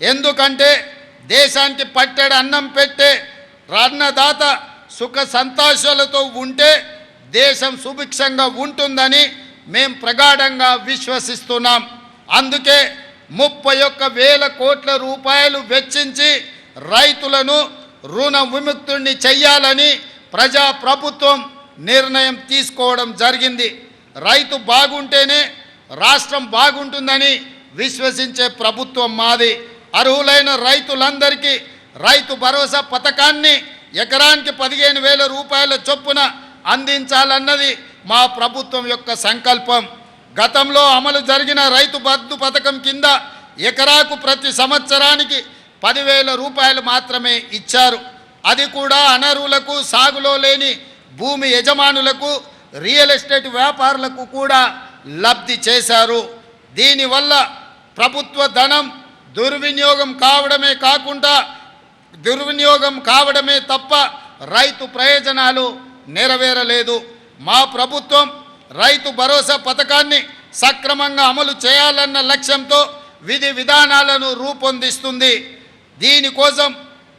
ఎందుకంటే దేశానికి పట్టెడు అన్నం పెట్టే అన్నదాత సుఖ సంతోషాలతో ఉంటే దేశం సుభిక్షంగా ఉంటుందని మేం ప్రగాఢంగా విశ్వసిస్తున్నాం. అందుకే ముప్పై ఒక్క వేల కోట్ల రూపాయలు వెచ్చించి రైతులను రుణ విముక్తుణ్ణి చెయ్యాలని ప్రజా ప్రభుత్వం నిర్ణయం తీసుకోవడం జరిగింది. రైతు బాగుంటేనే రాష్ట్రం బాగుంటుందని విశ్వసించే ప్రభుత్వం మాది. అర్హులైన రైతులందరికీ రైతు భరోసా పథకాన్ని ఎకరానికి పదిహేను వేల రూపాయల చొప్పున అందించాలన్నది మా ప్రభుత్వం యొక్క సంకల్పం. గతంలో అమలు జరిగిన రైతు బంధు పథకం కింద ఎకరాకు ప్రతి సంవత్సరానికి పదివేల రూపాయలు మాత్రమే ఇచ్చారు. అది కూడా అనర్హులకు సాగులో లేని భూమి యజమానులకు రియల్ ఎస్టేట్ వ్యాపారులకు కూడా లబ్ధి చేశారు. దీనివల్ల ప్రభుత్వ ధనం దుర్వినియోగం కావడమే కాకుండా దుర్వినియోగం కావడమే తప్ప రైతు ప్రయోజనాలు నెరవేరలేదు. మా ప్రభుత్వం రైతు భరోసా పథకాన్ని సక్రమంగా అమలు చేయాలన్న లక్ష్యంతో విధి విధానాలను రూపొందిస్తుంది. దీనికోసం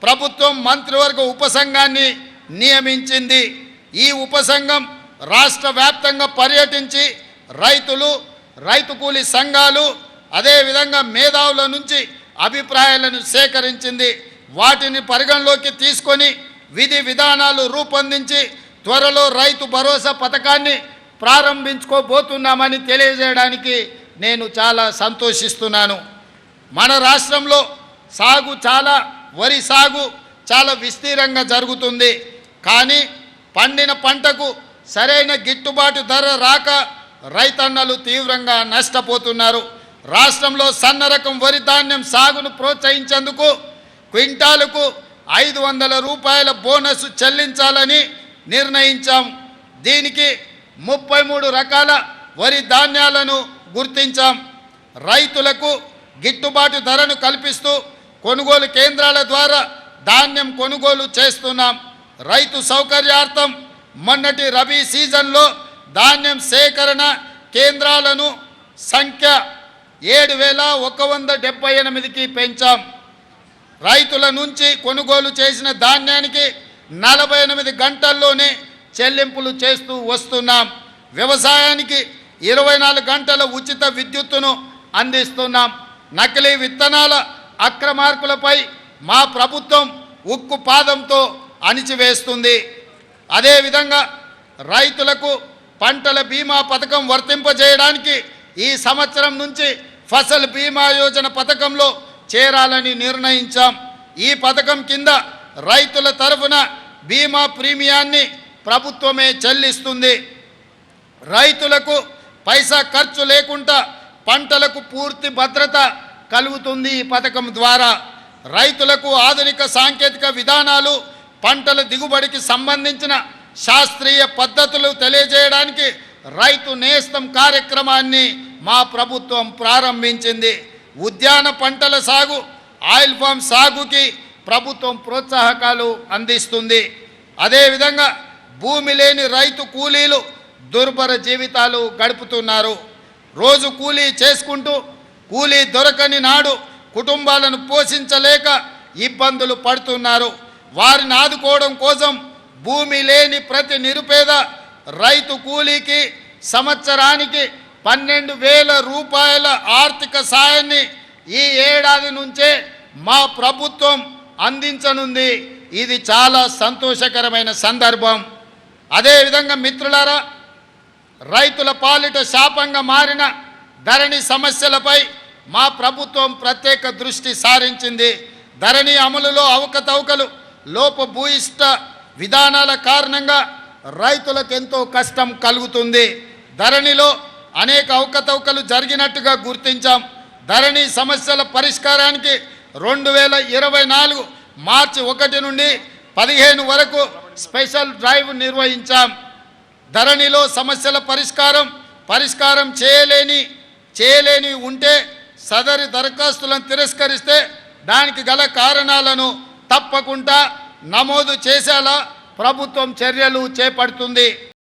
ప్రభుత్వం మంత్రివర్గ ఉపసంఘాన్ని నియమించింది. ఈ ఉపసంఘం రాష్ట్ర వ్యాప్తంగా పర్యటించి రైతులు రైతు కూలీ సంఘాలు అదేవిధంగా మేధావుల నుంచి అభిప్రాయాలను సేకరించింది. వాటిని పరిగణలోకి తీసుకొని విధి విధానాలు రూపొందించి త్వరలో రైతు భరోసా పథకాన్ని ప్రారంభించుకోబోతున్నామని తెలియజేయడానికి నేను చాలా సంతోషిస్తున్నాను. మన రాష్ట్రంలో సాగు చాలా వరి సాగు చాలా విస్తీర్ణంగా జరుగుతుంది. కానీ పండిన పంటకు సరైన గిట్టుబాటు ధర రాక రైతన్నలు తీవ్రంగా నష్టపోతున్నారు. రాష్ట్రంలో సన్న రకం వరి ధాన్యం సాగును ప్రోత్సహించేందుకు క్వింటాలకు ఐదు వందల రూపాయల బోనస్ చెల్లించాలని నిర్ణయించాం. దీనికి ముప్పై మూడు రకాల వరి ధాన్యాలను గుర్తించాం. రైతులకు గిట్టుబాటు ధరను కల్పిస్తూ కొనుగోలు కేంద్రాల ద్వారా ధాన్యం కొనుగోలు చేస్తున్నాం. రైతు సౌకర్యార్థం మొన్నటి రబీ సీజన్లో ధాన్యం సేకరణ కేంద్రాలను సంఖ్య ఏడు వేల ఒక వంద డెబ్బై ఎనిమిదికి పెంచాం. రైతుల నుంచి కొనుగోలు చేసిన ధాన్యానికి నలభై ఎనిమిది గంటల్లోనే చెల్లింపులు చేస్తూ వస్తున్నాం. వ్యవసాయానికి ఇరవై నాలుగు గంటల ఉచిత విద్యుత్తును అందిస్తున్నాం. నకిలీ విత్తనాల అక్రమార్కులపై మా ప్రభుత్వం ఉక్కు పాదంతో అణిచివేస్తుంది. అదేవిధంగా రైతులకు పంటల బీమా పథకం వర్తింపజేయడానికి ఈ సంవత్సరం నుంచి ఫసల్ బీమా యోజన పథకంలో చేరాలని నిర్ణయించాం. ఈ పథకం కింద రైతుల తరఫున బీమా ప్రీమియాన్ని ప్రభుత్వమే చెల్లిస్తుంది. రైతులకు పైసా ఖర్చు లేకుండా పంటలకు పూర్తి భద్రత కలుగుతుంది ఈ పథకం ద్వారా. రైతులకు ఆధునిక సాంకేతిక విధానాలు పంటల దిగుబడికి సంబంధించిన శాస్త్రీయ పద్ధతులు తెలియజేయడానికి రైతు నేస్తం కార్యక్రమాన్ని మా ప్రభుత్వం ప్రారంభించింది. ఉద్యాన పంటల సాగు ఆయిల్ ఫామ్ సాగుకి ప్రభుత్వం ప్రోత్సాహకాలు అందిస్తుంది. అదేవిధంగా భూమి లేని రైతు కూలీలు దుర్భర జీవితాలు గడుపుతున్నారు. రోజు కూలీ చేసుకుంటూ కూలీ దొరకని నాడు కుటుంబాలను పోషించలేక ఇబ్బందులు పడుతున్నారు. వారిని ఆదుకోవడం కోసం భూమి లేని ప్రతి నిరుపేద రైతు కూలీకి సంవత్సరానికి పన్నెండు వేల రూపాయల ఆర్థిక సాయాన్ని ఈ ఏడాది నుంచే మా ప్రభుత్వం అందించనుంది. ఇది చాలా సంతోషకరమైన సందర్భం. అదేవిధంగా మిత్రులారా రైతుల పాలిట శాపంగా మారిన ధరణి సమస్యలపై మా ప్రభుత్వం ప్రత్యేక దృష్టి సారించింది. ధరణి అమలులో అవకతవకలు లోపభూయిష్ట విధానాల కారణంగా రైతులకు ఎంతో కష్టం కలుగుతుంది. ధరణిలో అనేక అవకతవకలు జరిగినట్టుగా గుర్తించాం. ధరణి సమస్యల పరిష్కారానికి రెండు వేల ఇరవై నాలుగు మార్చి ఒకటి నుండి పదిహేను వరకు స్పెషల్ డ్రైవ్ నిర్వహించాం. ధరణిలో సమస్యల పరిష్కారం పరిష్కారం చేయలేని చేయలేని ఉంటే సదరి దరఖాస్తులను తిరస్కరిస్తే దానికి గల కారణాలను తప్పకుండా నమోదు చేసేలా ప్రభుత్వం చర్యలు చేపడుతుంది.